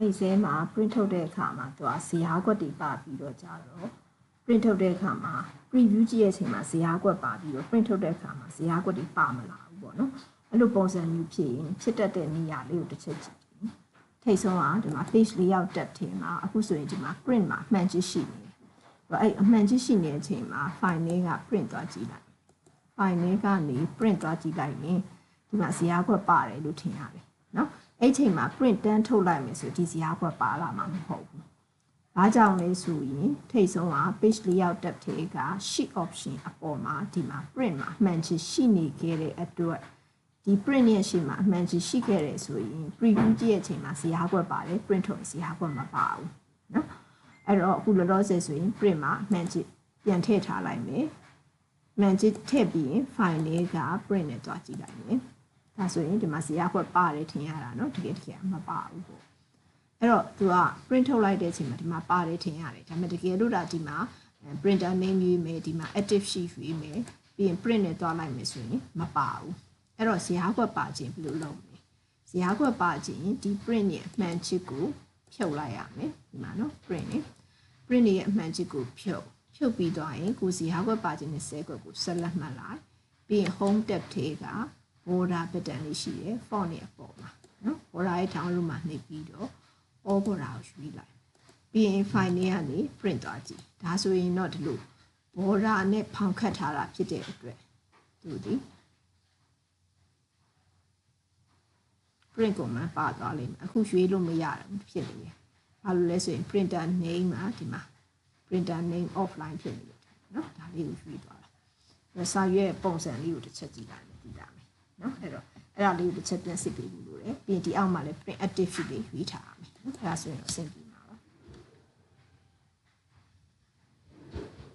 အဲ့ဇဲမှာ print ထုတ်တဲ့အခါမှာသူကဇရာကွက်တွေပါပြီးတော့ကြာတော့ print ထုတ်တဲ့အခါမှာ preview ကြည့်ရဲ့အချိန်မှာဇရာကွက်ပါပြီးတော့ print ထုတ်တဲ့အခါမှာဇရာကွက်တွေပါမလာဘူးပေါ့နော်အဲ့လိုပုံစံမျိုးဖြစ်ရင်ဖြစ်တတ်တဲ့နေရာလေးကိုတစ်ချက်ကြည့်ထိတ်ဆုံးကဒီမှာ page layout tab ထဲမှာအခုဆိုရင်ဒီမှာ print မှာအမှန်ကြီးရှိနေတယ်အဲ့အမှန်ကြီးရှိနေတဲ့အချိန်မှာ file လေးက print သွားကြည့်လိုက် file လေးကနေ print သွားကြည့်လိုက်ရင်ဒီမှာဇရာကွက်ပါတယ်လို့ထင်ရတယ် နော်အဲ့ချိန်မှာ print တန်းထုတ်လိုက်မယ်ဆိုဒီဇရာကွက်ပါလာမှာမဟုတ်ဘူး။ဘာကြောင့်လဲဆိုရင်ထိတ်ဆုံးက page layout tab ထဲက sheet option အပေါ်မှာဒီမှာ print မှာအမှန်ချင်ရှိနေခဲ့တဲ့အတွက်ဒီ print ရဲ့ရှေ့မှာအမှန်ချင်ရှိခဲ့တယ်ဆိုရင် preview ကြည့်ရဲ့အချိန်မှာဇရာကွက်ပါတယ် print ထုတ်ရင်ဇရာကွက်မပါဘူး။နော်။အဲ့တော့အခုလောလောဆယ်ဆိုရင် print မှာအမှန်ချင်ပြန်ထည့်ထားလိုက်မယ်။မှန်ချစ်ထည့်ပြီးရင် file လေးက print နဲ့တွားကြည့်လိုက်မယ်။ ဒါဆိုရင်ဒီမှာဇရာခွက်ပါတယ်ထင်ရတာเนาะတကယ်တကယ်မပါဘူးပေါ့အဲ့တော့သူက print ထုတ်လိုက်တဲ့အချိန်မှာဒီမှာပါတယ်ထင်ရတယ်ဒါပေမဲ့တကယ်လို့ဒါဒီမှာ printer name ရွေးမယ်ဒီမှာ active sheet ရွေးမယ်ပြီးရင် print နဲ့တွားလိုက်မယ်ဆိုရင်မပါဘူးအဲ့တော့ဇရာခွက်ပါခြင်းဘယ်လိုလုပ်မလဲဇရာခွက်ပါခြင်းဒီ print ရဲ့အမှန်ချစ်ကိုဖြုတ်လိုက်ရမယ်ဒီမှာเนาะ print နဲ့ print ရဲ့အမှန်ချစ်ကိုဖြုတ်ဖြုတ်ပြီးသွားရင်ကိုစီဟာခွက်ပါခြင်းနဲ့ဆဲခွက်ကိုဆက်လက်မှတ်လိုက်ပြီးရင် home tab ထဲက border pattern လေးရှိတယ် font ရဲ့အပေါ်မှာနော် border ရဲ့ထောင်လို့မှနှိပ်ပြီးတော့ all border ကိုယူလိုက်ပြီးရင် file လေးကနေ print သွားကြည့်ဒါဆိုရင်တော့ဒီလို border နဲ့ဖောင်ခတ်ထားတာဖြစ်တဲ့အတွက်သူဒီ print ကိုမှပါသွားလိမ့်မယ်အခုရွှေ့လို့မရဘူးဖြစ်နေတယ်ဘာလို့လဲဆိုရင် printer name မှာဒီမှာ printer name offline ဖြစ်နေတယ်နော်ဒါလေးကိုရွှေ့သွားတာစာရွက်ပုံစံလေးကိုတစ်ချက်ကြည့်လိုက်မယ်ဒီတာမယ် နော်အဲ့တော့အဲ့ဒါလေးကိုတစ်ချက်ပြန်စစ်ပေးဖို့လိုတယ်ပြီးရင်ဒီအောက်မှာလည်း print active sheet လေးရွေးထားရမယ်နော်အဲ့ဒါဆိုရင်အဆင်ပြေ